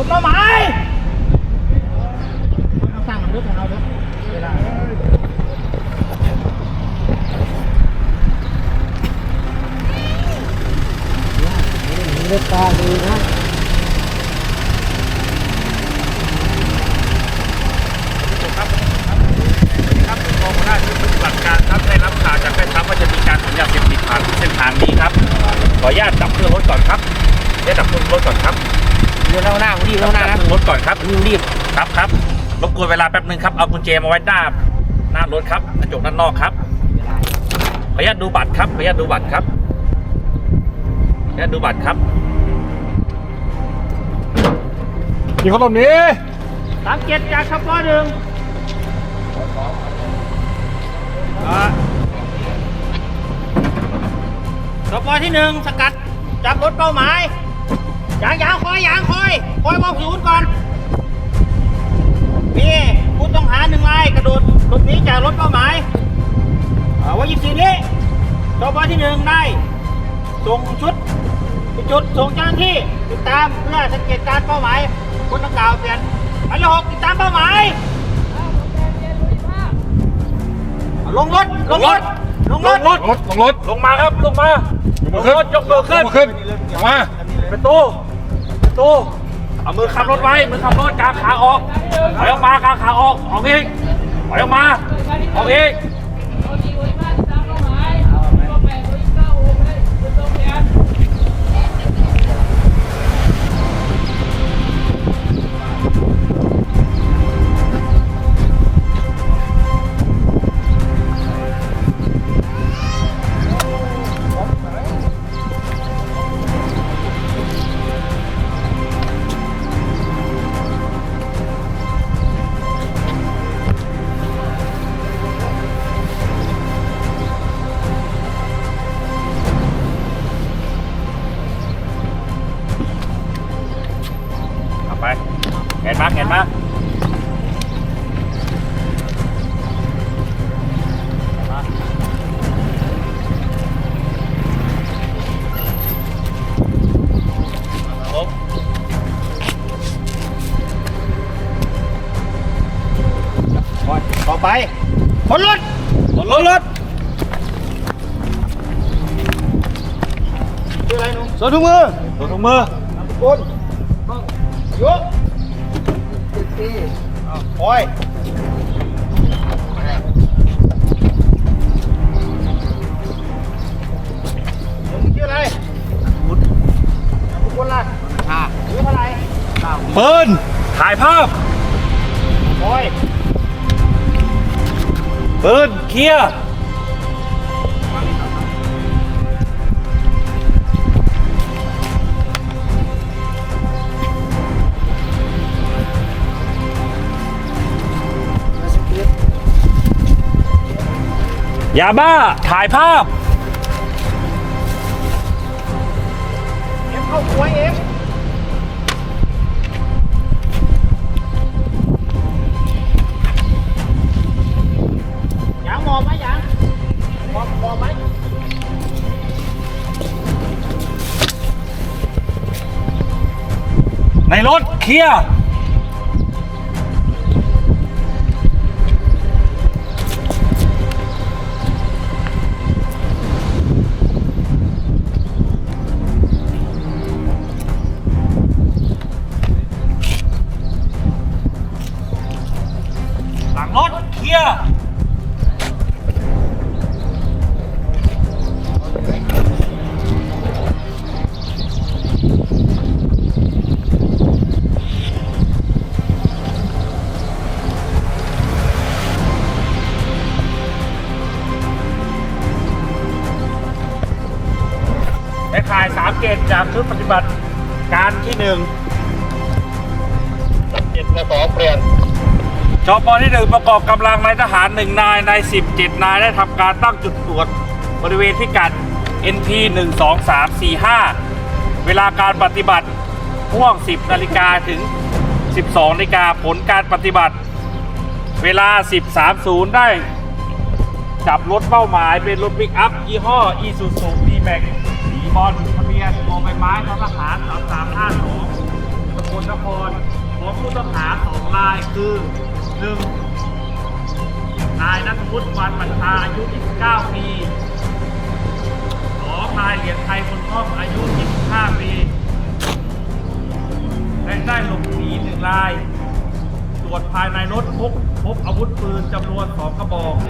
รถเป้าหมายเอาสั่งมันด้วยของเราด้วยเวลาเลือกตาดีนะครับครับกองหัวหน้าชุดปฏิบัติการครับได้รับข่าวจากแม่ทัพว่าจะมีการขนยาเสพติดผ่านเส้นทางนี้ครับขออนุญาตดับเครื่องรถก่อนครับได้ดับเครื่องรถก่อนครับ เดี๋ยวข้างหน้าผมรีบข้างหน้าดันะบเครื่องรถก่อนครับรีบรีบครับครับรบกวนเวลาแป๊บนึงครับเอากุญแจมาไว้หน้าหน้ารถครับกระจกด้านนอกครับขออนุญาตดูบัตรครับขออนุญาตดูบัตรครับขออนุญาตดูบัตรครับยิงเขาตรงนี้สามเจ็ดจากขับร้อยหนึ่งขับร้อยที่หนึ่งสกัดจับรถเป้าหมายยางยางคอยยางค อยคอยมองศูนย์ก่อน นี่ผู้ต้องหาหนึ่งรายกระโดดหลบหนีจากรถเป้าหมายาวันยี่สิบนี้ขับร้อยที่หนึ่งได้ส่งชุดจุดส่งเจ้าหน้าที่ติดตามเพื่อสังเกตการเป้าหมายคนดังกล่าวเปลี่ยนหมายเลขหกติดตามเป้าหมายลงรถลงรถลงรถรถรถลงรถลงมาครับลงมาลงรถยกมือขึ้นยกมือขึ้นมาประตูประตู เอามือขับรถไว้ มือขับรถกางขาออกถอยออกมากางขาออก ออกอีกถอยออกมา ออกอีกเอง เห็นไหมเห็นมผมต่อไปคนรถรถรถรถชื่ออะไรหนุ่มสวนถุงมือตัวถุงมือคุณยก คอยมึงชื่ออะไรคุณคุณล่ะอ่าชื่ออะไรปืนถ่ายภาพคอยปืนเคลียร์ ยาบ้า ถ่ายภาพ เอ็มเข้าครัวเอ็มยางหมอบไหมยางหมอบหมอบไหมในรถเคลียร์ เคลียได้ขายสามเกตจากชุดปฏิบัติการที่หนึ่งเจ็ดสองเปลี่ยน ชปที่หนึ่งประกอบกำลังนายทหารหนึ่งนายนายสิบเจ็ดนายได้ทำการตั้งจุดตรวจบริเวณพิกัด NP 1 2 3 4 5 เวลาการปฏิบัติห่วง 10 นาฬิกาถึง 12 นาฬิกาผลการปฏิบัติ เวลา 10.30 ได้ จับรถเป้าหมายเป็นรถปิกอัพ ยี่ห้อ Isuzu D-Max สีบอลทะเบียนโมใบไม้ททหาร 3352สกลนครรายคือ หนึ่งนายนัทวุฒิวันปัญชาอายุ 29 ปีสองนายเหรียญไทยคนท่องอายุ 25 ปี และได้หลบหนีหนึ่งราย ตรวจภายในรถพบพบอาวุธปืนจำนวนสองกระบอก